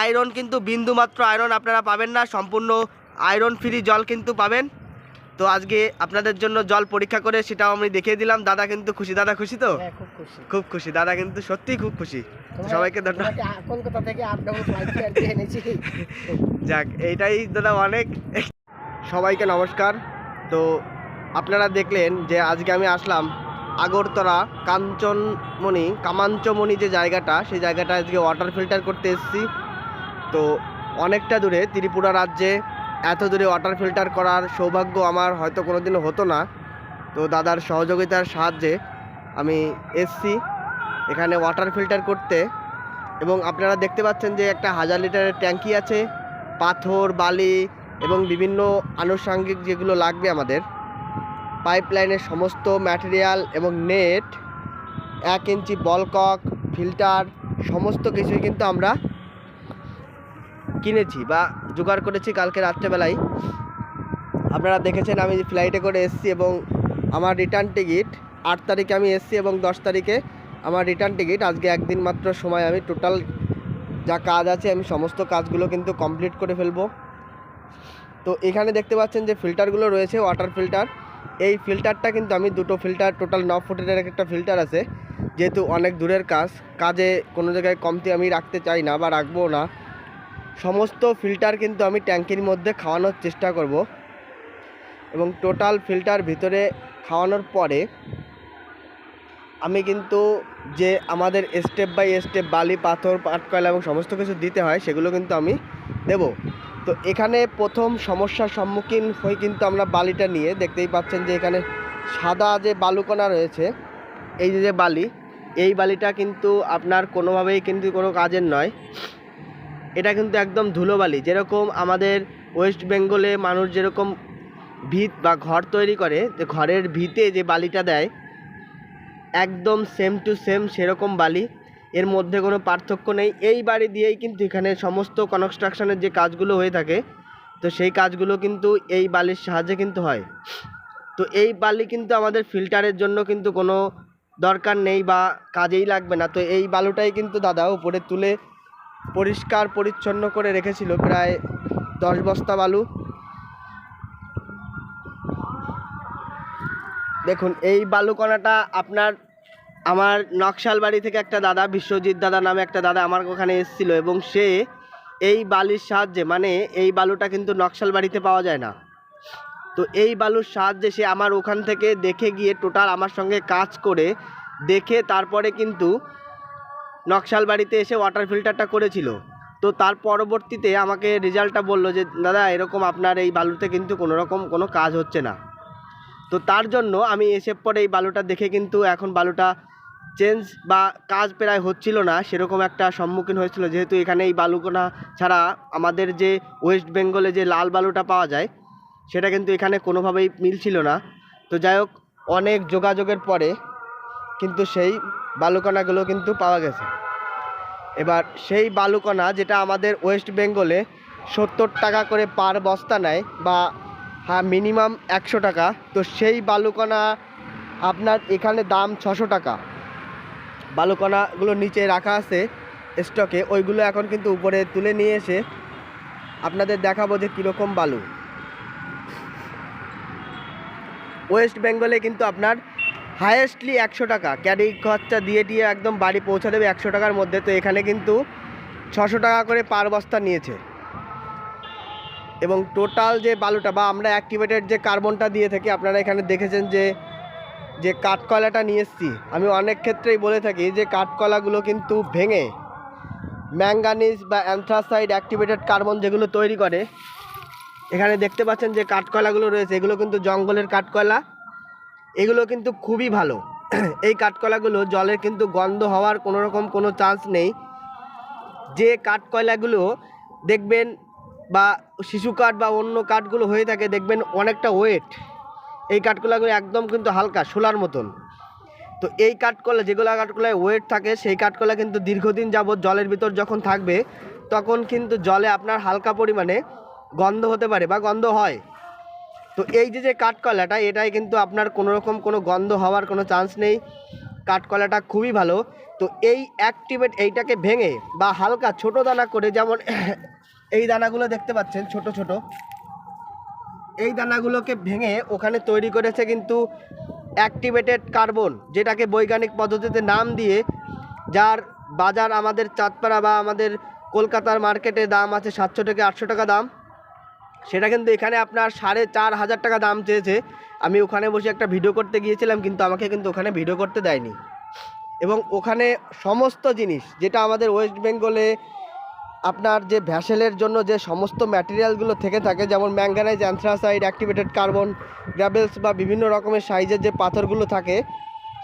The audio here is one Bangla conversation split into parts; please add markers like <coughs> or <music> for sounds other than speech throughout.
আয়রন কিন্তু বিন্দু মাত্র আয়রন আপনারা পাবেন না। সম্পূর্ণ আয়রন ফ্রি জল কিন্তু পাবেন। তো আজকে আপনাদের জন্য জল পরীক্ষা করে সেটাও আমি দেখিয়ে দিলাম। দাদা কিন্তু খুশি। দাদা খুশি তো? হ্যাঁ খুব খুশি। দাদা কিন্তু সত্যিই খুব খুশি। সবাইকে ধন্যবাদ। কলকাতা থেকে যাক এইটাই দাদা অনেক। সবাইকে নমস্কার। তো আপনারা দেখলেন যে আজকে আমি আসলাম আগরতলা কাঞ্চনমণি কামাঞ্চমণি যে জায়গাটা সেই জায়গাটা আজকে ওয়াটার ফিল্টার করতে এসেছি। তো অনেকটা দূরে ত্রিপুরা রাজ্যে এত দূরে ওয়াটার ফিল্টার করার সৌভাগ্য আমার হয়তো কোনো দিনও হতো না। তো দাদার সহযোগিতার সাহায্যে আমি এসছি এখানে ওয়াটার ফিল্টার করতে। এবং আপনারা দেখতে পাচ্ছেন যে একটা হাজার লিটারের ট্যাঙ্কি আছে, পাথর, বালি এবং বিভিন্ন আনুষঙ্গিক যেগুলো লাগবে আমাদের। পাইপলাইনের সমস্ত ম্যাটেরিয়াল এবং নেট এক ইঞ্চি বলকক ফিল্টার সমস্ত কিছুই কিন্তু আমরা কিনেছি বা জোগাড় করেছি কালকে রাত্রেবেলায়। আপনারা দেখেছেন আমি ফ্লাইটে করে এসেছি এবং আমার রিটার্ন টিকিট আট তারিখে আমি এসেছি এবং দশ তারিখে আমার রিটার্ন টিকিট আজকে একদিন মাত্র সময় আমি টোটাল যা কাজ আছে, আমি সমস্ত কাজগুলো কিন্তু কমপ্লিট করে ফেলব। তো এখানে দেখতে পাচ্ছেন যে ফিল্টারগুলো রয়েছে ওয়াটার ফিল্টার এই ফিল্টারটা কিন্তু আমি দুটো ফিল্টার টোটাল ন ফুটের একটা ফিল্টার আছে। যেহেতু অনেক দূরের কাজ, কাজে কোনো জায়গায় কমতি আমি রাখতে চাই না বা রাখব না। সমস্ত ফিল্টার কিন্তু আমি ট্যাঙ্কির মধ্যে খাওয়ানোর চেষ্টা করব। এবং টোটাল ফিল্টার ভিতরে খাওয়ানোর পরে আমি কিন্তু যে আমাদের স্টেপ বাই স্টেপ বালি, পাথর, পাটকয়লা এবং সমস্ত কিছু দিতে হয়, সেগুলো কিন্তু আমি দেব। তো এখানে প্রথম সমস্যার সম্মুখীন হয়ে কিন্তু আমরা বালিটা নিয়ে। দেখতেই পাচ্ছেন যে এখানে সাদা যে বালুকণা রয়েছে, এই যে যে বালি, এই বালিটা কিন্তু আপনার কোনোভাবেই কিন্তু কোনো কাজের নয়। এটা কিন্তু একদম ধুলো বালি যেরকম আমাদের ওয়েস্ট বেঙ্গলে মানুষ যেরকম ভিত বা ঘর তৈরি করে, যে ঘরের ভিতে যে বালিটা দেয়, একদম সেম টু সেম সেরকম বালি। এর মধ্যে কোনো পার্থক্য নেই। এই বাড়ি দিয়েই কিন্তু এখানে সমস্ত কনস্ট্রাকশনের যে কাজগুলো হয়ে থাকে, তো সেই কাজগুলো কিন্তু এই বালির সাহায্যে কিন্তু হয়। তো এই বালি কিন্তু আমাদের ফিল্টারের জন্য কিন্তু কোনো দরকার নেই বা কাজেই লাগবে না। তো এই বালুটাই কিন্তু দাদা উপরে তুলে পরিষ্কার পরিচ্ছন্ন করে রেখেছিল প্রায় দশ বস্তা বালু। দেখুন, এই বালুকণাটা আপনার আমার নকশাল বাড়ি থেকে একটা দাদা, বিশ্বজিৎ দাদা নামে একটা দাদা আমার ওখানে এসেছিল এবং সে এই বালির সাহায্যে মানে এই বালুটা কিন্তু নকশাল বাড়িতে পাওয়া যায় না। তো এই বালুর সাহায্যে সে আমার ওখান থেকে দেখে গিয়ে টোটাল আমার সঙ্গে কাজ করে দেখে তারপরে কিন্তু নকশাল বাড়িতে এসে ওয়াটার ফিল্টারটা করেছিল। তো তার পরবর্তীতে আমাকে রেজাল্টটা বলল যে, দাদা, এরকম আপনার এই বালুতে কিন্তু কোনো রকম কোনো কাজ হচ্ছে না। তো তার জন্য আমি এসে পরে এই বালুটা দেখে কিন্তু এখন বালুটা চেঞ্জ বা কাজ প্রায় হচ্ছিল না, সেরকম একটা সম্মুখীন হয়েছিল। যেহেতু এখানে এই বালুকোনা ছাড়া আমাদের যে ওয়েস্ট বেঙ্গলে যে লাল বালুটা পাওয়া যায়, সেটা কিন্তু এখানে কোনোভাবেই মিলছিল না। তো যাই হোক, অনেক যোগাযোগের পরে কিন্তু সেই বালুকণাগুলো কিন্তু পাওয়া গেছে। এবার সেই বালুকণা যেটা আমাদের ওয়েস্ট বেঙ্গলে সত্তর টাকা করে পার বস্তা নেয় বা হ্যাঁ মিনিমাম একশো টাকা, তো সেই বালুকণা আপনার এখানে দাম ছশো টাকা। বালুকণাগুলো নিচে রাখা আছে স্টকে, ওইগুলো এখন কিন্তু উপরে তুলে নিয়ে এসে আপনাদের দেখাবো যে কীরকম বালু। ওয়েস্ট বেঙ্গলে কিন্তু আপনার হায়েস্টলি একশো টাকা। ক্যারি খরচা দিয়ে দিয়ে একদম বাড়ি পৌঁছে দেবে একশো টাকার মধ্যে। তো এখানে কিন্তু ছশো টাকা করে পার বস্তা নিয়েছে। এবং টোটাল যে বালুটা বা আমরা অ্যাক্টিভেটেড যে কার্বনটা দিয়ে থাকি, আপনারা এখানে দেখেছেন যে যে কাঠকয়লাটা নিয়ে এসেছি। আমি অনেক ক্ষেত্রেই বলে থাকি যে, কাঠকলাগুলো কিন্তু ভেঙে ম্যাঙ্গানিজ বা অ্যান্থ্রাসাইড অ্যাক্টিভেটেড কার্বন যেগুলো তৈরি করে, এখানে দেখতে পাচ্ছেন যে কাঠকয়লাগুলো রয়েছে। এগুলো কিন্তু জঙ্গলের কাঠকয়লা এগুলো কিন্তু খুবই ভালো। এই কাঠকয়লাগুলো জলের কিন্তু গন্ধ হওয়ার কোনো রকম কোনো চান্স নেই। যে কাঠকয়লাগুলো দেখবেন বা শিশু কাঠ বা অন্য কাঠগুলো হয়ে থাকে, দেখবেন অনেকটা ওয়েট এই কাঠকলাগুলো একদম কিন্তু হালকা শোলার মতন। তো এই কাঠকলা, যেগুলো কাঠকলায় ওয়েট থাকে, সেই কাঠকলা কিন্তু দীর্ঘদিন যাবৎ জলের ভিতর যখন থাকবে, তখন কিন্তু জলে আপনার হালকা পরিমাণে গন্ধ হতে পারে বা গন্ধ হয়। তো এই যে যে কাঠকলাটা, এটাই কিন্তু আপনার কোনো রকম কোনো গন্ধ হওয়ার কোনো চান্স নেই। কাঠকলাটা খুবই ভালো। তো এই অ্যাক্টিভেট এইটাকে ভেঙে বা হালকা ছোট দানা করে যেমন <coughs> এই দানাগুলো দেখতে পাচ্ছেন, ছোট ছোট। এই দানাগুলোকে ভেঙে ওখানে তৈরি করেছে কিন্তু অ্যাক্টিভেটেড কার্বন যেটাকে বৈজ্ঞানিক পদ্ধতিতে নাম দিয়ে যার বাজার আমাদের চাঁদপাড়া বা আমাদের কলকাতার মার্কেটে দাম আছে সাতশো থেকে আটশো টাকা দাম। সেটা কিন্তু এখানে আপনার সাড়ে চার হাজার টাকা দাম চেয়েছে। আমি ওখানে বসে একটা ভিডিও করতে গিয়েছিলাম, কিন্তু আমাকে কিন্তু ওখানে ভিডিও করতে দেয়নি। এবং ওখানে সমস্ত জিনিস, যেটা আমাদের ওয়েস্ট বেঙ্গলে আপনার যে ভ্যাসেলের জন্য যে সমস্ত ম্যাটেরিয়ালগুলো থেকে থাকে, যেমন manganese anthracite activated carbon gravels বা বিভিন্ন রকমের সাইজের যে পাথরগুলো থাকে,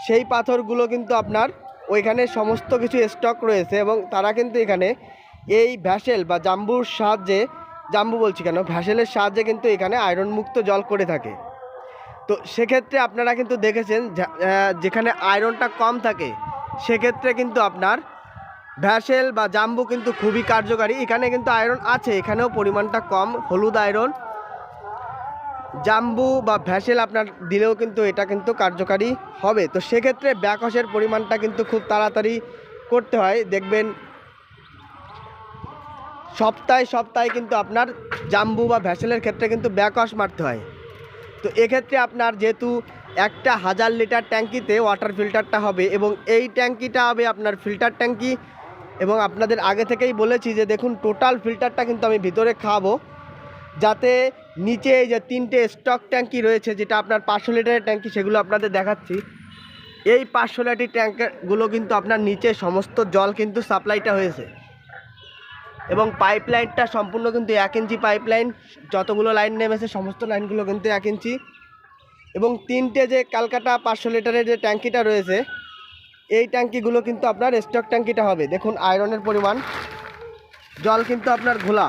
সেই পাথরগুলো কিন্তু আপনার ওইখানে সমস্ত কিছু স্টক রয়েছে এবং তারা কিন্তু এখানে এই ভ্যাসেল বা জাম্বুর সাহায্যে জাম্বু বলছি কেন? ভ্যাসেলের সাহায্যে কিন্তু এখানে আয়রন মুক্ত জল করে থাকে। তো সেক্ষেত্রে আপনারা কিন্তু দেখেছেন যেখানে আয়রনটা কম থাকে, সেক্ষেত্রে কিন্তু আপনার ভ্যাসেল বা জাম্বু কিন্তু খুবই কার্যকারী। এখানে কিন্তু আয়রন আছে, এখানেও পরিমাণটা কম। হলুদ আয়রন জাম্বু বা ভ্যাসেল আপনার দিলেও কিন্তু এটা কিন্তু কার্যকারী হবে। তো সেক্ষেত্রে ব্যাকসের পরিমাণটা কিন্তু খুব তাড়াতাড়ি করতে হয়। দেখবেন সপ্তাহে সপ্তাহে কিন্তু আপনার জাম্বু বা ভ্যাসেলের ক্ষেত্রে কিন্তু ব্যাকস মারতে হয়। তো এক্ষেত্রে আপনার যেহেতু একটা হাজার লিটার ট্যাঙ্কিতে ওয়াটার ফিল্টারটা হবে এবং এই ট্যাঙ্কিটা হবে আপনার ফিল্টার ট্যাঙ্কি এবং আপনাদের আগে থেকেই বলেছি যে দেখুন টোটাল ফিল্টারটা কিন্তু আমি ভিতরে খাব। যাতে নিচে যে তিনটে স্টক ট্যাঙ্কি রয়েছে যেটা আপনার পাঁচশো লিটারের ট্যাঙ্কি সেগুলো আপনাদের দেখাচ্ছি। এই পাঁচশো লিটার ট্যাঙ্কগুলো কিন্তু আপনার নিচে সমস্ত জল কিন্তু সাপ্লাইটা হয়েছে। এবং পাইপলাইনটা সম্পূর্ণ কিন্তু এক ইঞ্চি পাইপলাইন যতগুলো লাইন নেমেছে সমস্ত লাইনগুলো কিন্তু এক ইঞ্চি এবং তিনটে যে ক্যালকাটা পাঁচশো লিটারের যে ট্যাঙ্কিটা রয়েছে, এই ট্যাঙ্কিগুলো কিন্তু আপনার স্টক ট্যাঙ্কিটা হবে। দেখুন আয়রনের পরিমাণ। জল কিন্তু আপনার ঘোলা।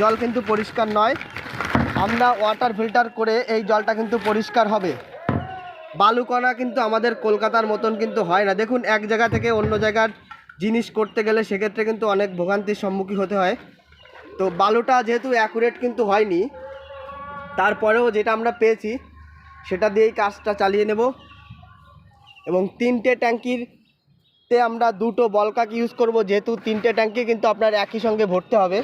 জল কিন্তু পরিষ্কার নয়। আমরা ওয়াটার ফিল্টার করে এই জলটা কিন্তু পরিষ্কার হবে। বালুকণা কিন্তু আমাদের কলকাতার মতন কিন্তু হয় না। দেখুন, এক জায়গা থেকে অন্য জায়গার জিনিস করতে গেলে সেক্ষেত্রে কিন্তু অনেক ভোগান্তির সম্মুখীন হতে হয়। তো বালুটা যেহেতু অ্যাকুরেট কিন্তু হয়নি, তারপরেও যেটা আমরা পেয়েছি, সেটা দিয়েই কাজটা চালিয়ে নেব। এবং তিনটে ট্যাঙ্কির তে আমরা দুটো বলকাক ইউজ করব, যেহেতু তিনটে ট্যাঙ্কি কিন্তু আপনার একই সঙ্গে ভরতে হবে।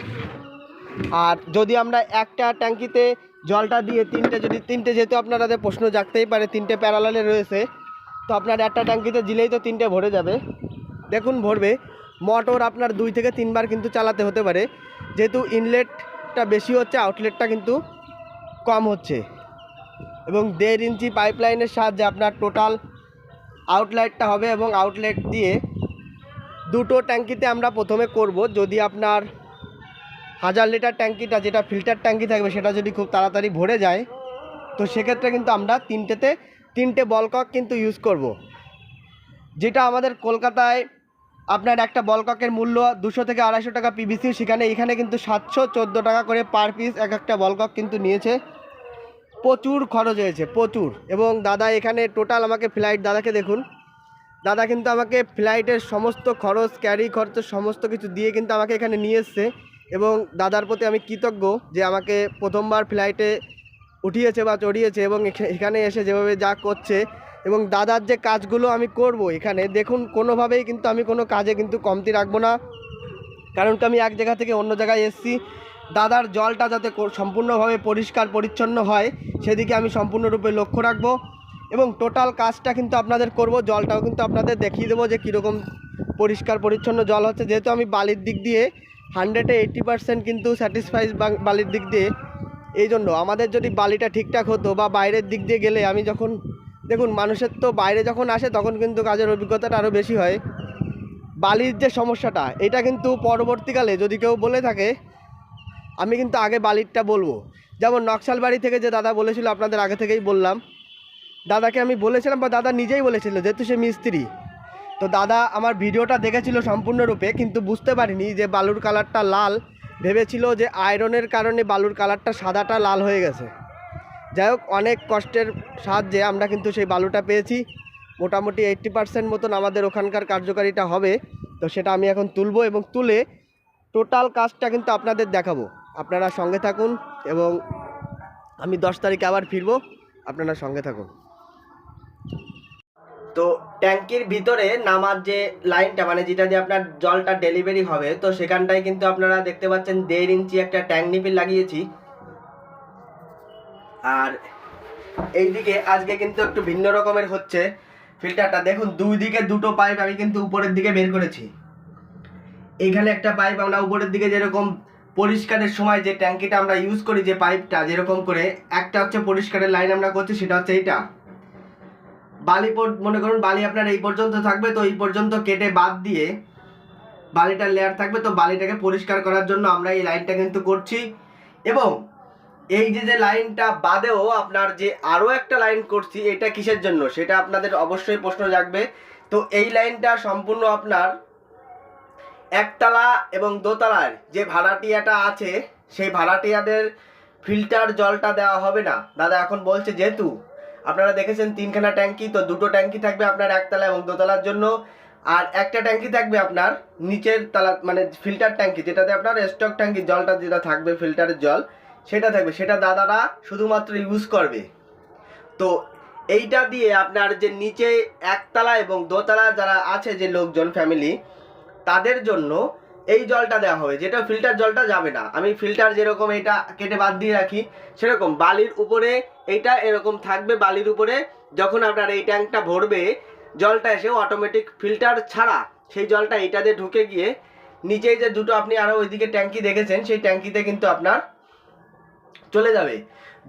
আর যদি আমরা একটা ট্যাঙ্কিতে জলটা দিয়ে তিনটে, যদি তিনটে যেহেতু আপনাদের প্রশ্ন জাগতেই পারে, তিনটে প্যারালালে রয়েছে, তো আপনার একটা ট্যাঙ্কিতে দিলেই তো তিনটে ভরে যাবে। দেখুন ভরবে, মোটর আপনার দুই থেকে তিনবার কিন্তু চালাতে হতে পারে। যেহেতু ইনলেটটা বেশি হচ্ছে আউটলেটটা কিন্তু কম হচ্ছে। এবং দেড় ইঞ্চি পাইপলাইনের সাহায্যে আপনার টোটাল আউটলেটটা হবে এবং আউটলেট দিয়ে দুটো ট্যাঙ্কিতে আমরা প্রথমে করব। যদি আপনার হাজার লিটার ট্যাঙ্কিটা, যেটা ফিল্টার ট্যাঙ্কি থাকবে, সেটা যদি খুব তাড়াতাড়ি ভরে যায়, তো সেক্ষেত্রে কিন্তু আমরা তিনটেতে, তিনটে বলকক কিন্তু ইউজ করব। যেটা আমাদের কলকাতায় আপনার একটা বলককের মূল্য দুশো থেকে আড়াইশো টাকা পিভিসি সেখানে এখানে কিন্তু সাতশো চোদ্দ টাকা করে পার পিস এক একটা বলকক কিন্তু নিয়েছে। প্রচুর খরচ হয়েছে, প্রচুর। এবং দাদা, এখানে টোটাল আমাকে ফ্লাইট দাদাকে দেখুন। দাদা কিন্তু আমাকে ফ্লাইটের সমস্ত খরচ ক্যারি খরচ, সমস্ত কিছু দিয়ে কিন্তু আমাকে এখানে নিয়ে এসছে। এবং দাদার প্রতি আমি কৃতজ্ঞ যে আমাকে প্রথমবার ফ্লাইটে উঠিয়েছে বা চড়িয়েছে এবং এখা- এখানে এসে যেভাবে যা করছে এবং দাদার যে কাজগুলো আমি করব এখানে, দেখুন, কোনোভাবেই কিন্তু আমি কোনো কাজে কিন্তু কমতি রাখব না। কারণ কি আমি এক জায়গা থেকে অন্য জায়গায় এসেছি। দাদার জলটা যাতে সম্পূর্ণভাবে পরিষ্কার, পরিচ্ছন্ন হয়, সেদিকে আমি সম্পূর্ণরূপে লক্ষ্য রাখব। এবং টোটাল কাজটা কিন্তু আপনাদের করব, জলটাও কিন্তু আপনাদের দেখিয়ে দেবো যে কীরকম পরিষ্কার, পরিচ্ছন্ন জল হচ্ছে। যেহেতু আমি বালির দিক দিয়ে হান্ড্রেডে এইট্টি পার্সেন্ট কিন্তু স্যাটিসফাইড বালির দিক দিয়ে এই জন্য আমাদের যদি বালিটা ঠিকঠাক হতো বা বাইরের দিক দিয়ে গেলে আমি যখন দেখুন, মানুষের তো বাইরে যখন আসে, তখন কিন্তু কাজের অভিজ্ঞতাটা আরও বেশি হয়। বালির যে সমস্যাটা, এটা কিন্তু পরবর্তীকালে যদি কেউ বলে থাকে, আমি কিন্তু আগে বালিরটা বলব। যেমন নকশাল বাড়ি থেকে যে দাদা বলেছিল, আপনাদের আগে থেকেই বললাম। দাদাকে আমি বলেছিলাম, বা দাদা নিজেই বলেছিল, যেহেতু সে মিস্ত্রি। তো দাদা আমার ভিডিওটা দেখেছিল সম্পূর্ণরূপে, কিন্তু বুঝতে পারিনি যে বালুর কালারটা লাল। ভেবেছিল যে আয়রনের কারণে বালুর কালারটা সাদাটা লাল হয়ে গেছে। যাই হোক, অনেক কষ্টের সাহায্যে আমরা কিন্তু সেই বালুটা পেয়েছি। মোটামুটি এইট্টি পার্সেন্ট মতন আমাদের ওখানকার কার্যকারিতা হবে। তো সেটা আমি এখন তুলবো এবং তুলে টোটাল কাজটা কিন্তু আপনাদের দেখাবো। আপনারা সঙ্গে থাকুন এবং আমি দশ তারিখে আবার ফিরবো। আপনারা সঙ্গে থাকুন। তো ট্যাঙ্কির ভিতরে নামার যে লাইনটা মানে যেটা দিয়ে আপনার জলটা ডেলিভারি হবে, তো সেখানটায় কিন্তু আপনারা দেখতে পাচ্ছেন দেড় ইঞ্চি একটা ট্যাঙ্ক নিপিল লাগিয়েছি। আর এইদিকে আজকে কিন্তু একটু ভিন্ন রকমের হচ্ছে ফিল্টারটা। দেখুন, দুই দিকে দুটো পাইপ আমি কিন্তু উপরের দিকে বের করেছি। এইখানে একটা পাইপ আমরা উপরের দিকে যেরকম পরিষ্কারের সময় যে ট্যাঙ্কিটা আমরা ইউজ করি, যে পাইপটা যেরকম করে, একটা হচ্ছে পরিষ্কারের লাইন আমরা করছি, সেটা হচ্ছে এইটা। বালি মনে করুন বালি আপনার এই পর্যন্ত থাকবে, তো এই পর্যন্ত কেটে বাদ দিয়ে বালিটার লেয়ার থাকবে, তো বালিটাকে পরিষ্কার করার জন্য আমরা এই লাইনটা কিন্তু করছি। এবং এই যে যে লাইনটা বাদেও আপনার যে আরও একটা লাইন করছি, এটা কিসের জন্য? সেটা আপনাদের অবশ্যই প্রশ্ন জাগবে। তো এই লাইনটা সম্পূর্ণ আপনার একতলা এবং দোতলার যে ভাড়াটিয়াটা আছে, সেই ভাড়াটিয়াদের ফিল্টার জলটা দেওয়া হবে না। দাদা এখন বলছে যেহেতু আপনারা দেখেছেন তিনখানা ট্যাঙ্কি, তো দুটো ট্যাঙ্কি থাকবে আপনার একতলা এবং দোতলার জন্য। আর একটা ট্যাঙ্কি থাকবে আপনার নিচের তলা মানে ফিল্টার ট্যাঙ্কি, যেটাতে আপনার স্টক ট্যাঙ্কি জলটা যেটা থাকবে, ফিল্টারের জল। সেটা থাকবে সেটা দাদারা শুধুমাত্র ইউজ করবে। তো এইটা দিয়ে আপনার যে নিচে একতলা এবং দোতলা যারা আছে যে লোকজন ফ্যামিলি তাদের জন্য এই জলটা দেওয়া হবে। যেটা ফিল্টার জলটা যাবে না। আমি ফিল্টার যেরকম এটা কেটে বাদ দিয়ে রাখি, সেরকম বালির উপরে এইটা এরকম থাকবে, বালির উপরে যখন আপনার এই ট্যাঙ্কটা ভরবে, জলটা এসে অটোমেটিক ফিল্টার ছাড়া সেই জলটা এইটাতে ঢুকে গিয়ে নিচেই যে দুটো আপনি আরও ওইদিকে ট্যাঙ্কি দেখেছেন, সেই ট্যাঙ্কিতে কিন্তু আপনার চলে যাবে।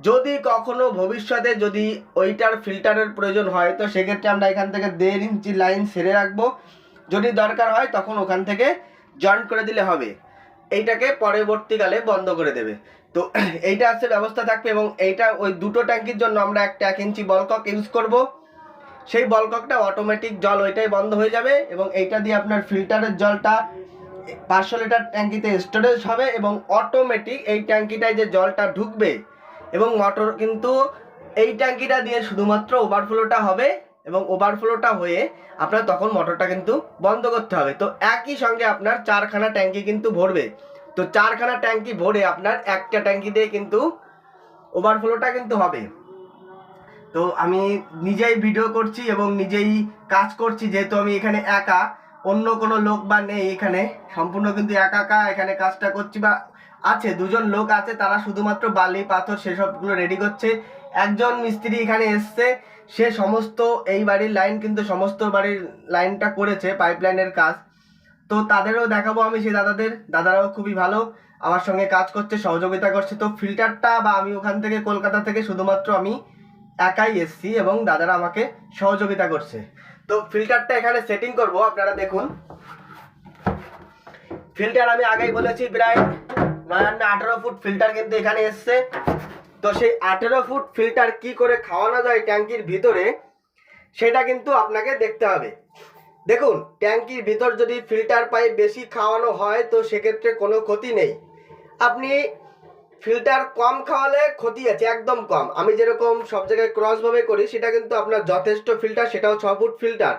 যদি কখনো ভবিষ্যতে যদি ওইটার ফিল্টারের প্রয়োজন হয়, তো সেক্ষেত্রে আমরা এখান থেকে দেড় ইঞ্চি লাইন সেরে রাখব। যদি দরকার হয়, তখন ওখান থেকে জয়েন্ট করে দিলে হবে। এইটাকে পরবর্তীকালে বন্ধ করে দেবে। তো <clears throat> এইটা আছে ব্যবস্থা থাকবে এবং এইটা ওই দুটো ট্যাঙ্কির জন্য আমরা একটা এক ইঞ্চি বলকক ইউজ করব। সেই বলককটা অটোমেটিক জল ওইটাই বন্ধ হয়ে যাবে এবং এইটা দিয়ে আপনার ফিল্টারের জলটা পাঁচশো লিটার ট্যাঙ্কিতে স্টোরেজ হবে এবং অটোমেটিক এই ট্যাঙ্কিটায় যে জলটা ঢুকবে এবং মোটর কিন্তু এই ট্যাঙ্কিটা দিয়ে শুধুমাত্র ওভারফ্লোটা হবে এবং ওভারফ্লোটা হয়ে আপনার তখন মোটরটা কিন্তু বন্ধ করতে হবে। তো একই সঙ্গে আপনার চারখানা ট্যাঙ্কি কিন্তু ভরবে। তো চারখানা ট্যাঙ্কি ভরে আপনার একটা ট্যাঙ্কি দিয়ে কিন্তু ওভারফ্লোটা কিন্তু হবে। তো আমি নিজেই ভিডিও করছি এবং নিজেই কাজ করছি, যেহেতু আমি এখানে একা। অন্য কোনো লোক বা নেই এখানে। সম্পূর্ণ কিন্তু একা একা এখানে কাজটা করছি বা আছে, দুজন লোক আছে, তারা শুধুমাত্র বালি, পাথর সেসবগুলো রেডি করছে। একজন মিস্ত্রি এখানে এসছে, সে সমস্ত এই বাড়ির লাইন কিন্তু সমস্ত বাড়ির লাইনটা করেছে পাইপ লাইনের কাজ। তো তাদেরও দেখাবো আমি, সেই দাদাদের। দাদারাও খুবই ভালো, আমার সঙ্গে কাজ করছে, সহযোগিতা করছে। তো ফিল্টারটা বা আমি ওখান থেকে কলকাতা থেকে শুধুমাত্র আমি একাই এসছি এবং দাদারা আমাকে সহযোগিতা করছে। তো ফিল্টারটা এখানে সেটিং করব, আপনারা দেখুন। ফিল্টার আমি আগেই বলেছি, প্রায় নয়ান্ন, আঠেরো ফুট ফিল্টার কিন্তু এখানে এসছে। তো সেই আঠেরো ফুট ফিল্টার কি করে খাওয়ানো যায় ট্যাঙ্কির ভিতরে, সেটা কিন্তু আপনাকে দেখতে হবে। দেখুন, ট্যাঙ্কির ভিতর যদি ফিল্টার পাইপ বেশি খাওয়ানো হয়, তো সেক্ষেত্রে কোনো ক্ষতি নেই। আপনি ফিল্টার কম খাওয়ালে ক্ষতি আছে, একদম কম। আমি যেরকম সব জায়গায় ক্রসভাবে করি, সেটা কিন্তু আপনার যথেষ্ট ফিল্টার সেটাও ছ ফুট ফিল্টার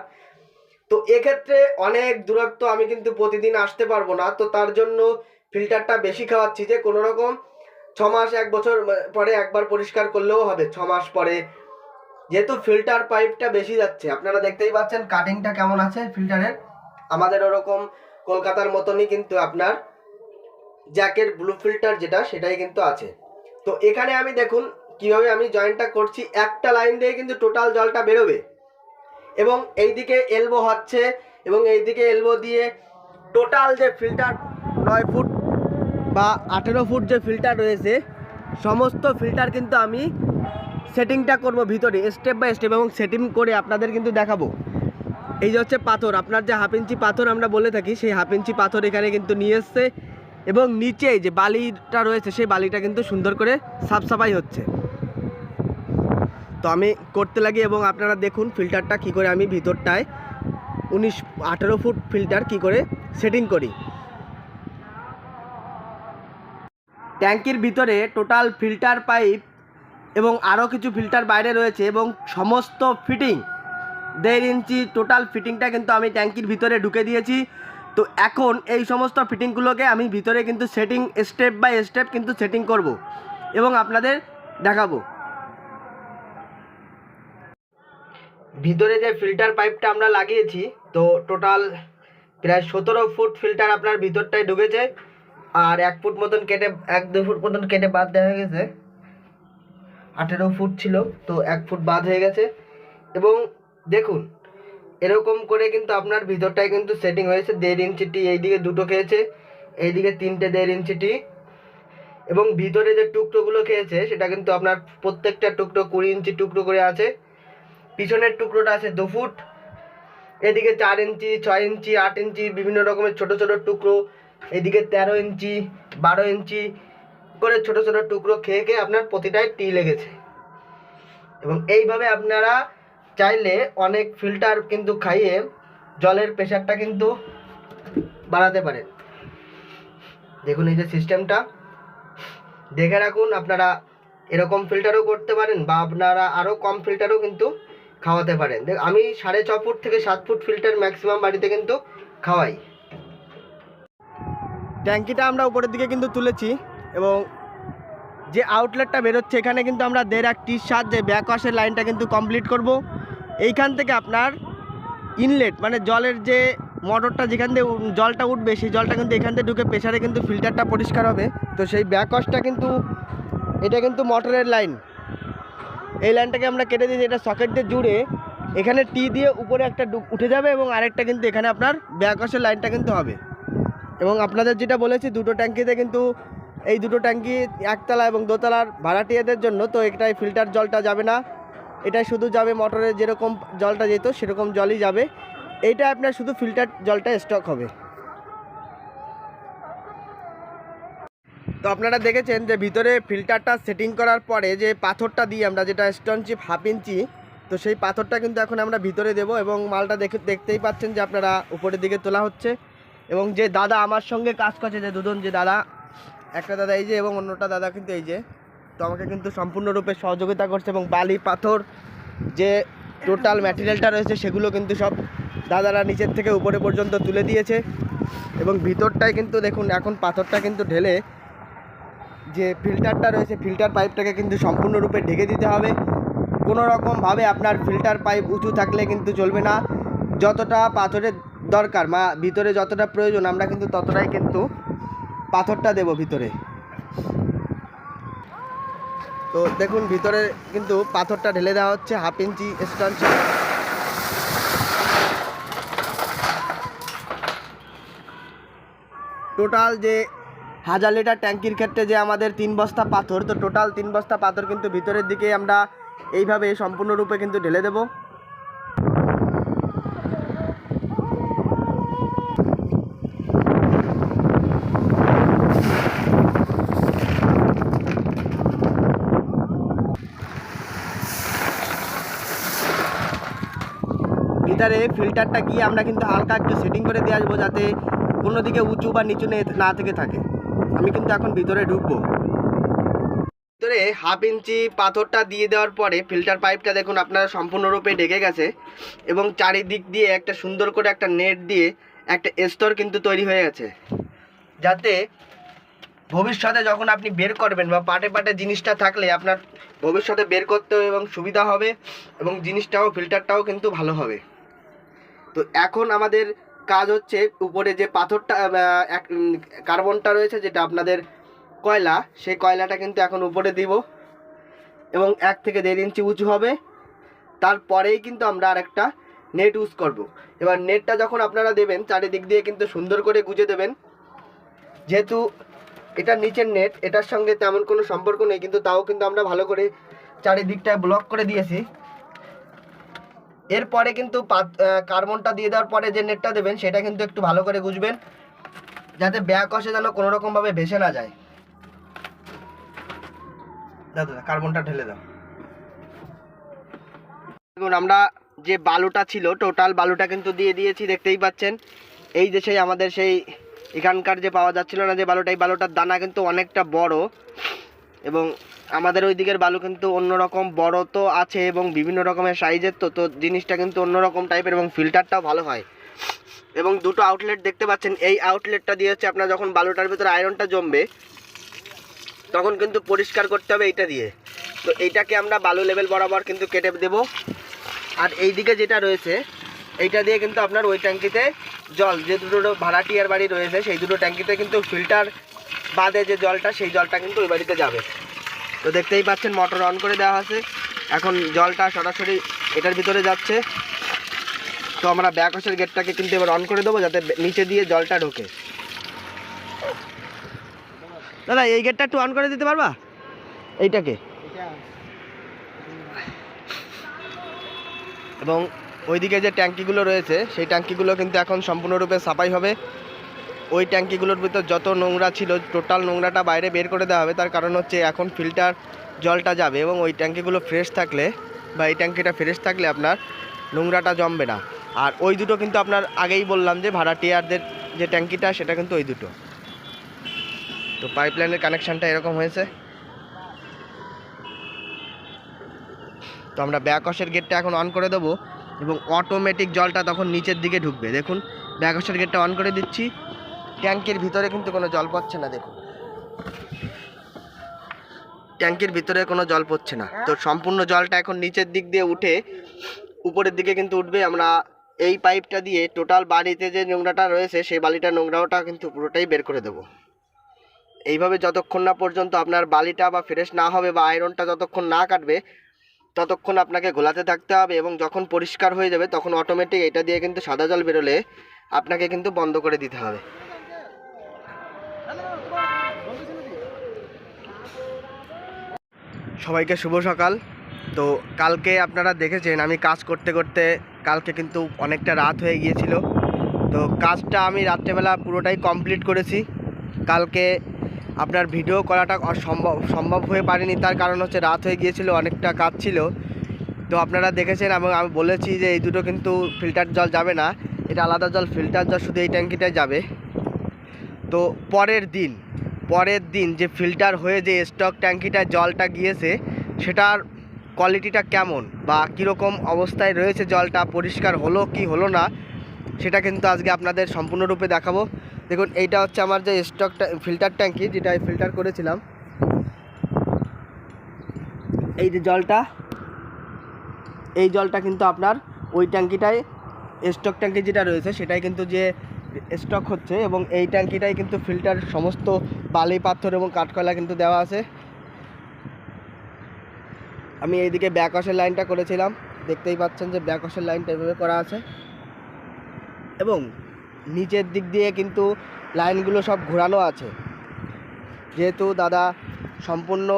তো এক্ষেত্রে অনেক দূরত্ব আমি কিন্তু প্রতিদিন আসতে পারব না, তো তার জন্য ফিল্টারটা বেশি খাওয়াচ্ছি যে কোনো রকম ছ মাস, এক বছর পরে একবার পরিষ্কার করলেও হবে, ছ মাস পরে। যেহেতু ফিল্টার পাইপটা বেশি যাচ্ছে, আপনারা দেখতেই পাচ্ছেন কাটিংটা কেমন আছে ফিল্টারের আমাদের ওরকম কলকাতার মতনই কিন্তু আপনার জ্যাকের ব্লু ফিল্টার যেটা, সেটাই কিন্তু আছে। তো এখানে আমি দেখুন কীভাবে আমি জয়েন্টটা করছি। একটা লাইন দিয়ে কিন্তু টোটাল জলটা বেরোবে। এবং এইদিকে এলবো হচ্ছে এবং এইদিকে এলবো দিয়ে টোটাল যে ফিল্টার নয় ফুট বা আঠেরো ফুট যে ফিল্টার রয়েছে, সমস্ত ফিল্টার কিন্তু আমি সেটিংটা করব ভিতরে স্টেপ বাই স্টেপ এবং সেটিং করে আপনাদের কিন্তু দেখাবো। এই যে হচ্ছে পাথর, আপনার যে হাফ ইঞ্চি পাথর আমরা বলে থাকি, সেই হাফ ইঞ্চি পাথর এখানে কিন্তু নিয়ে এসছে। এবং নিচে যে বালিটা রয়েছে, সেই বালিটা কিন্তু সুন্দর করে সাফ সাফাই হচ্ছে। তো আমি করতে লাগি এবং আপনারা দেখুন ফিল্টারটা কি করে আমি ভিতরটায় উনিশ, আঠেরো ফুট ফিল্টার কি করে সেটিং করি। ট্যাঙ্কির ভিতরে টোটাল ফিল্টার পাইপ এবং আরও কিছু ফিল্টার বাইরে রয়েছে এবং সমস্ত ফিটিং, দেড় ইঞ্চি টোটাল ফিটিংটা কিন্তু আমি ট্যাঙ্কির ভিতরে ঢুকে দিয়েছি। তো এখন এই সমস্ত ফিটিংগুলোকে আমি ভিতরে কিন্তু সেটিং স্টেপ বাই স্টেপ কিন্তু সেটিং করব এবং আপনাদের দেখাবো। ভিতরে যে ফিল্টার পাইপটা আমরা লাগিয়েছি, তো টোটাল প্রায় সতেরো ফুট ফিল্টার আপনার ভিতরটায় ঢুকেছে। আর এক ফুট মতন কেটে, এক দু ফুট মতন কেটে বাদ দেওয়া হয়ে গেছে। আঠেরো ফুট ছিল, তো এক ফুট বাদ হয়ে গেছে। এবং দেখুন এরকম করে কিন্তু আপনার ভিতরটায় কিন্তু সেটিং হয়েছে, দেড় ইঞ্চি ইঞ্চিটি এইদিকে দুটো খেয়েছে, এইদিকে তিনটে দেড় ইঞ্চিটি এবং ভিতরে যে টুকরোগুলো খেয়েছে, সেটা কিন্তু আপনার প্রত্যেকটা টুকরো কুড়ি ইঞ্চি টুকরো করে আছে। পিছনের টুকরোটা আছে দু ফুট, এদিকে চার ইঞ্চি ছয় ইঞ্চি আট ইঞ্চি বিভিন্ন রকমের ছোট ছোট টুকরো, এদিকে তেরো ইঞ্চি বারো ইঞ্চি করে ছোট ছোট টুকরো খেয়ে খেয়ে আপনার প্রতিটায় টি লেগেছে। এবং এইভাবে আপনারা চাইলে অনেক ফিল্টার কিন্তু খাইয়ে জলের প্রেশারটা কিন্তু বাড়াতে পারেন দেখুন এই যে সিস্টেমটা দেখে রাখুন, আপনারা এরকম ফিল্টারও করতে পারেন বা আপনারা আরও কম ফিল্টারও কিন্তু খাওয়াতে পারেন। দেখ আমি সাড়ে ছ ফুট থেকে সাত ফুট ফিল্টার ম্যাক্সিমাম বাড়িতে কিন্তু খাওয়াই। ট্যাঙ্কিটা আমরা উপরের দিকে কিন্তু তুলেছি এবং যে আউটলেটটা বেরোচ্ছে, এখানে কিন্তু আমরা দেড় এক টির সাহায্যে ব্যাকওয়াশের লাইনটা কিন্তু কমপ্লিট করব। এইখান থেকে আপনার ইনলেট মানে জলের যে মোটরটা যেখান দিয়ে জলটা উঠবে, সেই জলটা কিন্তু এখান থেকে ঢুকে প্রেশারে কিন্তু ফিল্টারটা পরিষ্কার হবে। তো সেই ব্যাকওয়াশটা কিন্তু, এটা কিন্তু মোটরের লাইন এই লাইনটাকে আমরা কেটে দিয়েছি, এটা সকেট দিয়ে জুড়ে। এখানে টি দিয়ে উপরে একটা উঠে যাবে এবং আরেকটা কিন্তু এখানে আপনার ব্যাকওয়াশের লাইনটা কিন্তু হবে। এবং আপনাদের যেটা বলেছি, দুটো ট্যাঙ্কিতে কিন্তু এই দুটো ট্যাঙ্কি একতলা এবং দোতলার ভাড়াটিয়াদের জন্য, তো এটাই ফিল্টার জলটা যাবে না। এটাই শুধু যাবে মোটরের যেরকম জলটা যেত, সেরকম জলই যাবে। এইটা আপনার শুধু ফিল্টার জলটা স্টক হবে। তো আপনারা দেখেছেন যে ভিতরে ফিল্টারটা সেটিং করার পরে যে পাথরটা দিই আমরা যেটা স্টোন চিপ হাফ ইঞ্চি তো সেই পাথরটা কিন্তু এখন আমরা ভিতরে দেব এবং মালটা দেখে দেখতেই পাচ্ছেন যে আপনারা উপরের দিকে তোলা হচ্ছে। এবং যে দাদা আমার সঙ্গে কাজ করছে, যে দুজন যে দাদা, একটা দাদা এই যে এবং অন্যটা দাদা কিন্তু এই যে। তো আমাকে কিন্তু সম্পূর্ণরূপে সহযোগিতা করছে এবং বালি, পাথর, যে টোটাল ম্যাটেরিয়ালটা রয়েছে সেগুলো কিন্তু সব দাদারা নিচের থেকে উপরে পর্যন্ত তুলে দিয়েছে। এবং ভিতরটায় কিন্তু দেখুন, এখন পাথরটা কিন্তু ঢেলে যে ফিল্টারটা রয়েছে ফিল্টার পাইপটাকে কিন্তু সম্পূর্ণরূপে ঢেকে দিতে হবে। কোনো রকমভাবে আপনার ফিল্টার পাইপ উঁচু থাকলে কিন্তু চলবে না। যতটা পাথরের দরকার, মা, ভিতরে যতটা প্রয়োজন, আমরা কিন্তু ততটাই কিন্তু পাথরটা দেব ভিতরে। তো দেখুন, ভিতরে কিন্তু পাথরটা ঢেলে দেওয়া হচ্ছে, হাফ ইঞ্চি স্টান্স টোটাল যে হাজার লিটার ট্যাঙ্কির ক্ষেত্রে যে আমাদের তিন বস্তা পাথর, তো টোটাল তিন বস্তা পাথর কিন্তু ভিতরের দিকে আমরা এইভাবে সম্পূর্ণরূপে কিন্তু ঢেলে দেব। ভিতরে ফিল্টারটা গিয়ে আমরা কিন্তু হালকা একটু সেটিং করে দিয়ে আসব যাতে কোনো দিকে উঁচু বা নিচু নে- না থেকে থাকে। আমি কিন্তু এখন ভিতরে ঢুকবো। ভিতরে হাফ ইঞ্চি পাথরটা দিয়ে দেওয়ার পরে ফিল্টার পাইপটা দেখুন আপনারা সম্পূর্ণরূপে ঢেকে গেছে এবং চারিদিক দিয়ে একটা সুন্দর করে একটা নেট দিয়ে একটা স্তর কিন্তু তৈরি হয়ে গেছে। যাতে ভবিষ্যতে যখন আপনি বের করবেন বা পাটে পাটে জিনিসটা থাকলে আপনার ভবিষ্যতে বের করতেও এবং সুবিধা হবে এবং জিনিসটাও ফিল্টারটাও কিন্তু ভালো হবে। তো এখন আমাদের কাজ হচ্ছে উপরে যে পাথরটা কার্বনটা রয়েছে যেটা আপনাদের কয়লা, সেই কয়লাটা কিন্তু এখন উপরে দিব এবং এক থেকে দেড় ইঞ্চি উঁচু হবে। তারপরেই কিন্তু আমরা আরেকটা নেট ইউজ করব। এবার নেটটা যখন আপনারা দেবেন, চারিদিক দিয়ে কিন্তু সুন্দর করে গুজে দেবেন। যেহেতু এটা নিচের নেট এটার সঙ্গে তেমন কোনো সম্পর্ক নেই, কিন্তু তাও কিন্তু আমরা ভালো করে চারিদিকটায় ব্লক করে দিয়েছি। এরপরে কিন্তু কার্বনটা দিয়ে দেওয়ার পরে যে নেটটা দেবেন, সেটা কিন্তু একটু ভালো করে গুজবেন, যাতে ব্যাক অসে যেন কোনো রকমভাবে ভেসে না যায়। দাদা, কার্বনটা ঢেলে দাও। দেখুন, আমরা যে বালুটা ছিল, টোটাল বালুটা কিন্তু দিয়ে দিয়েছি, দেখতেই পাচ্ছেন। এই যে সেই আমাদের সেই এখানকার যে পাওয়া যাচ্ছিল না যে বালুটা, এই বালুটার দানা কিন্তু অনেকটা বড়। এবং আমাদের ওই দিকের বালু কিন্তু অন্যরকম বড় তো আছে এবং বিভিন্ন রকমের সাইজের তো তো জিনিসটা কিন্তু অন্যরকম টাইপের এবং ফিল্টারটাও ভালো হয়। এবং দুটো আউটলেট দেখতে পাচ্ছেন, এই আউটলেটটা দিয়ে হচ্ছে আপনার যখন বালুটার ভিতরে আয়রনটা জমবে, তখন কিন্তু পরিষ্কার করতে হবে এইটা দিয়ে। তো এইটাকে আমরা বালু লেভেল বরাবর কিন্তু কেটে দেব। আর এই দিকে যেটা রয়েছে, এইটা দিয়ে কিন্তু আপনার ওই ট্যাঙ্কিতে জল, যে দুটো ভাড়াটিয়ার বাড়ি রয়েছে, সেই দুটো ট্যাঙ্কিতে কিন্তু ফিল্টার বাদে যে জলটা, সেই জলটা কিন্তু ওই বাড়িতে যাবে। তো দেখতেই পাচ্ছেন মোটর অন করে দেওয়া আছে এখন জলটা সরাসরি এটার ভিতরে যাচ্ছে। তো আমরা ব্যাক হাউসের গেটটাকে কিন্তু এবার অন করে দেবো, যাতে নিচে দিয়ে জলটা ঢোকে। দাদা, এই গেটটা একটু অন করে দিতে পারবা? এইটাকে। এবং ওইদিকে যে ট্যাঙ্কিগুলো রয়েছে, সেই ট্যাঙ্কিগুলো কিন্তু এখন সম্পূর্ণরূপে সাফাই হবে। ওই ট্যাঙ্কিগুলোর ভিতর যত নোংরা ছিল টোটাল নোংরাটা বাইরে বের করে দেওয়া হবে। তার কারণ হচ্ছে এখন ফিল্টার জলটা যাবে এবং ওই ট্যাঙ্কিগুলো ফ্রেশ থাকলে বা এই ট্যাঙ্কিটা ফ্রেশ থাকলে আপনার নোংরাটা জমবে না। আর ওই দুটো কিন্তু আপনার আগেই বললাম যে ভাড়াটিয়ারদের যে ট্যাঙ্কিটা, সেটা কিন্তু ওই দুটো। তো পাইপলাইনের কানেকশানটা এরকম হয়েছে। তো আমরা ব্যাকওয়াশের গেটটা এখন অন করে দেবো এবং অটোমেটিক জলটা তখন নিচের দিকে ঢুকবে। দেখুন ব্যাকওয়াশের গেটটা অন করে দিচ্ছি। ট্যাঙ্কের ভিতরে কিন্তু কোনো জল পড়ছে না, দেখুন। ট্যাঙ্কের ভিতরে কোনো জল পড়ছে না। তো সম্পূর্ণ জলটা এখন নিচের দিক দিয়ে উঠে উপরের দিকে কিন্তু উঠবে। আমরা এই পাইপটা দিয়ে টোটাল বাড়িতে যে নোংরাটা রয়েছে, সেই বালিটা, নোংরাটা কিন্তু পুরোটাই বের করে দেবো। এইভাবে যতক্ষণ না পর্যন্ত আপনার বালিটা বা ফ্রেশ না হবে বা আয়রনটা যতক্ষণ না কাটবে, ততক্ষণ আপনাকে ঘোলাতে থাকতে হবে এবং যখন পরিষ্কার হয়ে যাবে, তখন অটোমেটিক এটা দিয়ে কিন্তু সাদা জল বেরোলে আপনাকে কিন্তু বন্ধ করে দিতে হবে। সবাইকে শুভ সকাল। তো কালকে আপনারা দেখেছেন, আমি কাজ করতে করতে কালকে কিন্তু অনেকটা রাত হয়ে গিয়েছিল। তো কাজটা আমি রাত্রেবেলা পুরোটাই কমপ্লিট করেছি। কালকে আপনার ভিডিও করাটা অসম্ভব, সম্ভব হয়ে পারেনি। তার কারণ হচ্ছে রাত হয়ে গিয়েছিল, অনেকটা কাজ ছিল। তো আপনারা দেখেছেন এবং আমি বলেছি যে এই দুটো কিন্তু ফিল্টার জল যাবে না। এটা আলাদা জল ফিল্টার জল শুধু এই ট্যাঙ্কিটায় যাবে। তো পরের দিন পরের দিন যে ফিল্টার হয়ে যে স্টক ট্যাঙ্কিটায় জলটা গিয়েছে, সেটার কোয়ালিটিটা কেমন বা কীরকম অবস্থায় রয়েছে জলটা, পরিষ্কার হলো কি হলো না, সেটা কিন্তু আজকে আপনাদের সম্পূর্ণরূপে দেখাবো। দেখুন, এইটা হচ্ছে আমার যে স্টকটা ফিল্টার ট্যাঙ্কি, যেটা আমি ফিল্টার করেছিলাম। এই যে জলটা, এই জলটা কিন্তু আপনার ওই ট্যাঙ্কিটায় স্টক ট্যাঙ্কি যেটা রয়েছে, সেটাই কিন্তু যে স্টক হচ্ছে এবং এই ট্যাঙ্কিটাই কিন্তু ফিল্টার সমস্ত বালি, পাথর এবং কাঠকয়লা কিন্তু দেওয়া আছে। আমি এইদিকে ব্যাকওয়াশের লাইনটা করেছিলাম। দেখতেই পাচ্ছেন যে ব্যাকওয়াশের লাইনটা এভাবে করা আছে। এবং নিচের দিক দিয়ে কিন্তু লাইনগুলো সব ঘোরানো আছে। যেহেতু দাদা সম্পূর্ণ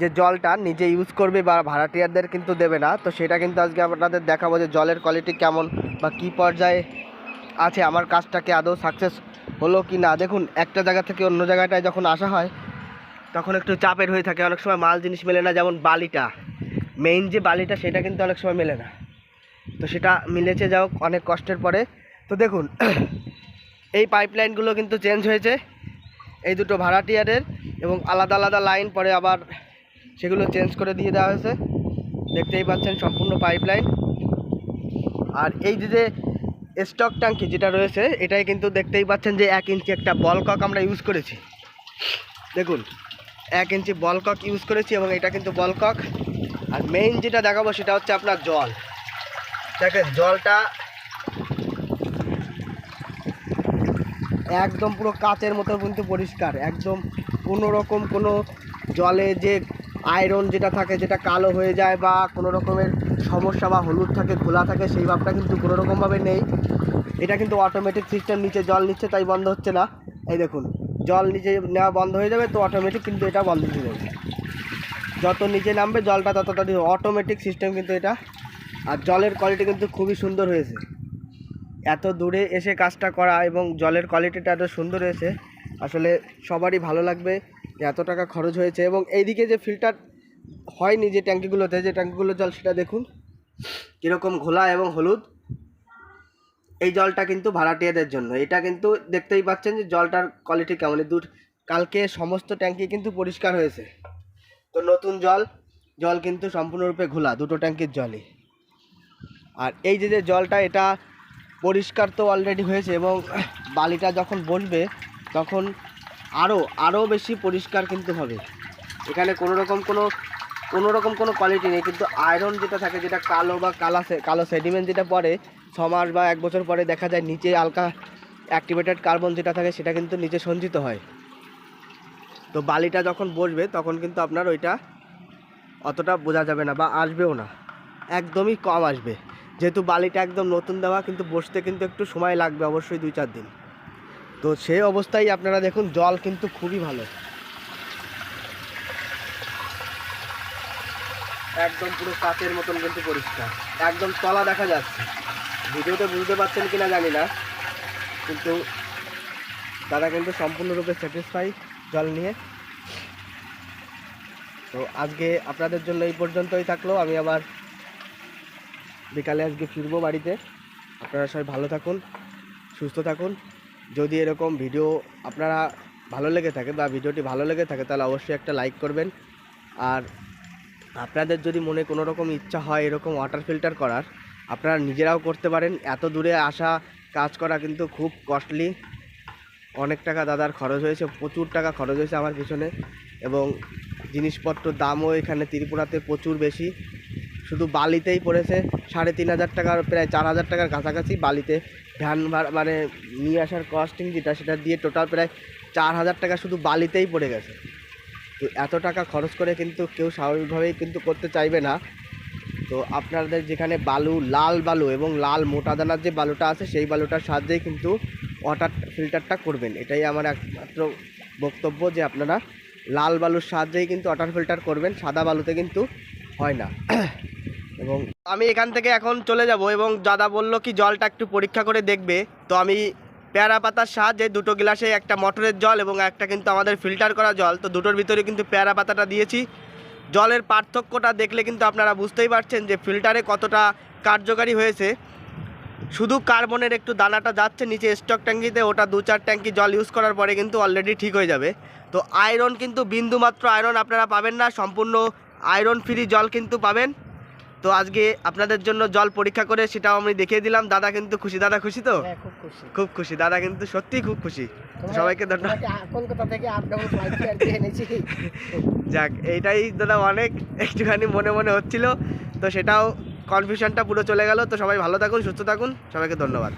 যে জলটা নিজে ইউজ করবে বা ভাড়াটিয়ারদের কিন্তু দেবে না, তো সেটা কিন্তু আজকে আপনাদের দেখাবো যে জলের কোয়ালিটি কেমন বা কী পর্যায়ে আছে, আমার কাজটাকে আদৌ সাকসেস হলো কি না? দেখুন, একটা জায়গা থেকে অন্য জায়গাটায় যখন আসা হয়, তখন একটু চাপের হয়ে থাকে। অনেক সময় মাল জিনিস মেলে না, যেমন বালিটা। মেইন যে বালিটা, সেটা কিন্তু অনেক সময় মেলে না। তো সেটা মিলেছে যাও অনেক কষ্টের পরে। তো দেখুন, <clears throat> এই পাইপলাইনগুলো কিন্তু চেঞ্জ হয়েছে। এই দুটো ভাড়াটিয়ারের এবং আলাদা আলাদা লাইন পরে আবার সেগুলো চেঞ্জ করে দিয়ে দেওয়া হয়েছে। দেখতেই পাচ্ছেন, সম্পূর্ণ পাইপলাইন আর এই যে স্টক ট্যাঙ্কি যেটা রয়েছে, এটাই কিন্তু দেখতেই পাচ্ছেন যে এক ইঞ্চি একটা বলকক আমরা ইউজ করেছি। দেখুন, এক ইঞ্চি বলকক ইউজ করেছি এবং এটা কিন্তু বলকক। আর মেইন যেটা দেখাবো সেটা হচ্ছে আপনার জল। দেখেন, জলটা একদম পুরো কাচের মতো কিন্তু পরিষ্কার। একদম কোনো রকম কোনো জলে যে আয়রন যেটা থাকে, যেটা কালো হয়ে যায় বা কোনো রকমের সমস্যা বা হলুদ থাকে খোলা থাকে, সেই ভাবটা কিন্তু কোনো রকমভাবে নেই। এটা কিন্তু অটোমেটিক সিস্টেম নিচে জল নিচ্ছে, তাই বন্ধ হচ্ছে না। এই দেখুন, জল নিচে নেওয়া বন্ধ হয়ে যাবে, তো অটোমেটিক কিন্তু এটা বন্ধ হয়ে যাবে। যত নিচে নামবে, জলটা তত তাড়াতাড়ি অটোমেটিক সিস্টেম কিন্তু এটা, আর জলের কোয়ালিটি কিন্তু খুবই সুন্দর হয়েছে। এত দূরে এসে কাজটা করা এবং জলের কোয়ালিটিটা এত সুন্দর হয়েছে, আসলে সবারই ভালো লাগবে। এত টাকা খরচ হয়েছে এবং এইদিকে যে ফিল্টার হয়নি যে ট্যাঙ্কিগুলোতে, যে ট্যাঙ্কিগুলোর জল, সেটা দেখুন। কীরকম ঘোলা এবং হলুদ। এই জলটা কিন্তু ভাড়াটিয়াদের জন্য। এটা কিন্তু দেখতেই পাচ্ছেন যে জলটার কোয়ালিটি কেমন। দূর কালকে সমস্ত ট্যাঙ্কি কিন্তু পরিষ্কার হয়েছে। তো নতুন জল জল কিন্তু সম্পূর্ণরূপে ঘোলা, দুটো ট্যাঙ্কির জলই। আর এই যে যে জলটা, এটা পরিষ্কার তো অলরেডি হয়েছে এবং বালিটা যখন বসবে তখন আরও আরও বেশি পরিষ্কার কিন্তু হবে। এখানে কোনো রকম কোনো কোনো রকম কোনো কোয়ালিটি নেই, কিন্তু আয়রন যেটা থাকে, যেটা কালো বা কালা কালো সেডিমেন্ট যেটা পরে ছ মাস বা এক বছর পরে দেখা যায় নিচে হালকা অ্যাক্টিভেটেড কার্বন যেটা থাকে, সেটা কিন্তু নিচে সঞ্চিত হয়। তো বালিটা যখন বসবে, তখন কিন্তু আপনার ওইটা অতটা বোঝা যাবে না বা আসবেও না। একদমই কম আসবে। যেহেতু বালিটা একদম নতুন দেওয়া, কিন্তু বসতে কিন্তু একটু সময় লাগবে অবশ্যই দুই চার দিন। তো সেই অবস্থায় আপনারা দেখুন, জল কিন্তু খুবই ভালো। একদম পুরো কাচের মতন কিন্তু পরিষ্কার। একদম তলা দেখা যাচ্ছে। ভিডিওতে বুঝতে পারছেন কিনা জানি না, কিন্তু তারা কিন্তু সম্পূর্ণরূপে স্যাটিসফাই জল নিয়ে। তো আজকে আপনাদের জন্য এই পর্যন্তই থাকল। আমি আবার বিকালে আজকে ফিরবো বাড়িতে। আপনারা সবাই ভালো থাকুন, সুস্থ থাকুন। যদি এরকম ভিডিও আপনারা ভালো লেগে থাকে বা ভিডিওটি ভালো লেগে থাকে, তাহলে অবশ্যই একটা লাইক করবেন। আর আপনাদের যদি মনে কোনো রকম ইচ্ছা হয় এরকম ওয়াটার ফিল্টার করার, আপনারা নিজেরাও করতে পারেন। এত দূরে আসা কাজ করা কিন্তু খুব কস্টলি অনেক টাকা দাদার খরচ হয়েছে, প্রচুর টাকা খরচ হয়েছে আমার পিছনে। এবং জিনিসপত্র দামও এখানে ত্রিপুরাতে প্রচুর বেশি। শুধু বালিতেই পড়েছে, সাড়ে তিন হাজার টাকার, প্রায় চার হাজার টাকার কাছাকাছি বালিতে। ভ্যান মানে নিয়ে আসার কস্টিং যেটা, সেটা দিয়ে টোটাল প্রায় চার হাজার টাকা শুধু বালিতেই পড়ে গেছে। তো এত টাকা খরচ করে কিন্তু কেউ স্বাভাবিকভাবেই কিন্তু করতে চাইবে না। তো আপনাদের যেখানে বালু, লাল বালু এবং লাল মোটা দানার যে বালুটা আছে, সেই বালুটার সাহায্যেই কিন্তু ওয়াটার ফিল্টারটা করবেন। এটাই আমার একমাত্র বক্তব্য যে আপনারা লাল বালুর সাহায্যেই কিন্তু ওয়াটার ফিল্টার করবেন, সাদা বালুতে কিন্তু হয় না। এবং আমি এখান থেকে এখন চলে যাব এবং দাদা বলল কি জলটা একটু পরীক্ষা করে দেখবে। তো আমি পেয়ারা পাতার সাহায্যে দুটো গ্লাসে একটা মটরের জল এবং একটা কিন্তু আমাদের ফিল্টার করা জল, তো দুটোর ভিতরে কিন্তু পেয়ারা পাতাটা দিয়েছি। জলের পার্থক্যটা দেখলে কিন্তু আপনারা বুঝতেই পারছেন যে ফিল্টারে কতটা কার্যকারী হয়েছে। শুধু কার্বনের একটু দানাটা যাচ্ছে, নিচে স্টক ট্যাঙ্কিতে ওটা দু চার ট্যাঙ্কি জল ইউজ করার পরে কিন্তু অলরেডি ঠিক হয়ে যাবে। তো আয়রন কিন্তু বিন্দুমাত্র আয়রন আপনারা পাবেন না, সম্পূর্ণ আয়রন ফ্রি জল কিন্তু পাবেন। তো আজকে আপনাদের জন্য জল পরীক্ষা করে সেটাও আমি দেখিয়ে দিলাম। দাদা কিন্তু খুশি। দাদা খুশি তো? হ্যাঁ খুব খুশি। দাদা কিন্তু সত্যি খুব খুশি। সবাইকে ধন্যবাদ। কলকাতা থেকে যাক এইটাই দাদা অনেক একটুখানি মনে মনে হচ্ছিল। তো সেটাও কনফিউশনটা পুরো চলে গেল। তো সবাই ভালো থাকুন সুস্থ থাকুন। সবাইকে ধন্যবাদ।